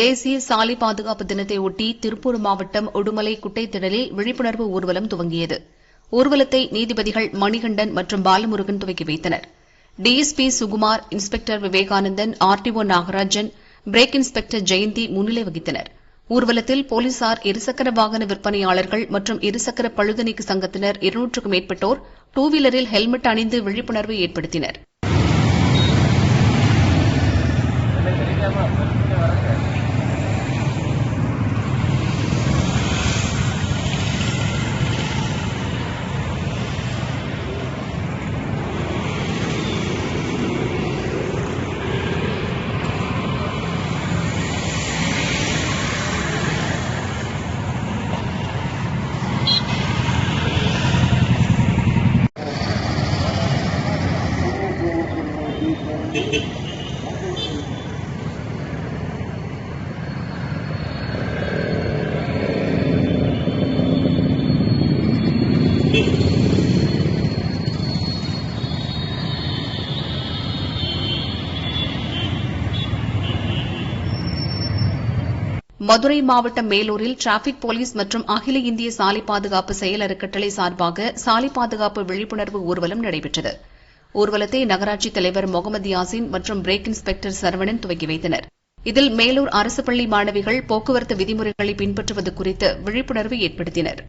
தேசிய சாலை பாதுகாப்பு தினத்தையொட்டி திருப்பூர் மாவட்டம் உடுமலை குட்டைத்திடலில் விழிப்புணர்வு ஊர்வலம் துவங்கியது. ஊர்வலத்தை நீதிபதிகள் மணிகண்டன் மற்றும் பாலமுருகன் துவக்கி வைத்தனர். DSP Sukumar inspector Vivekanandan RTO Nagarajan break inspector Jayanthi முன்னிலை வகித்தனர். ஊர்வலத்தில் போலீசார் இருசக்கர வாகன விற்பனையாளர்கள் மற்றும் இருசக்கர பழுதுநீக்கு சங்கத்தினர் இருநூற்றுக்கும் மேற்பட்டோர் டூ வீலரில் ஹெல்மெட் அணிந்து விழிப்புணர்வு ஏற்படுத்தினர். மதுரை மாவட்டம் மேலூரில் டிராபிக் போலீஸ் மற்றும் அகில இந்திய சாலை பாதுகாப்பு செயல் அறக்கட்டளை சார்பாக சாலை பாதுகாப்பு விழிப்புணர்வு ஊர்வலம் நடைபெற்றது. ஊர்வலத்தை நகராட்சி தலைவர் முகமது யாசின் மற்றும் பிரேக் இன்ஸ்பெக்டர் சரவணன் துவக்கி வைத்தனர். இதில் மேலூர் அரசு பள்ளி மாணவிகள் போக்குவரத்து விதிமுறைகளை பின்பற்றுவது குறித்து விழிப்புணர்வு ஏற்படுத்தினர்.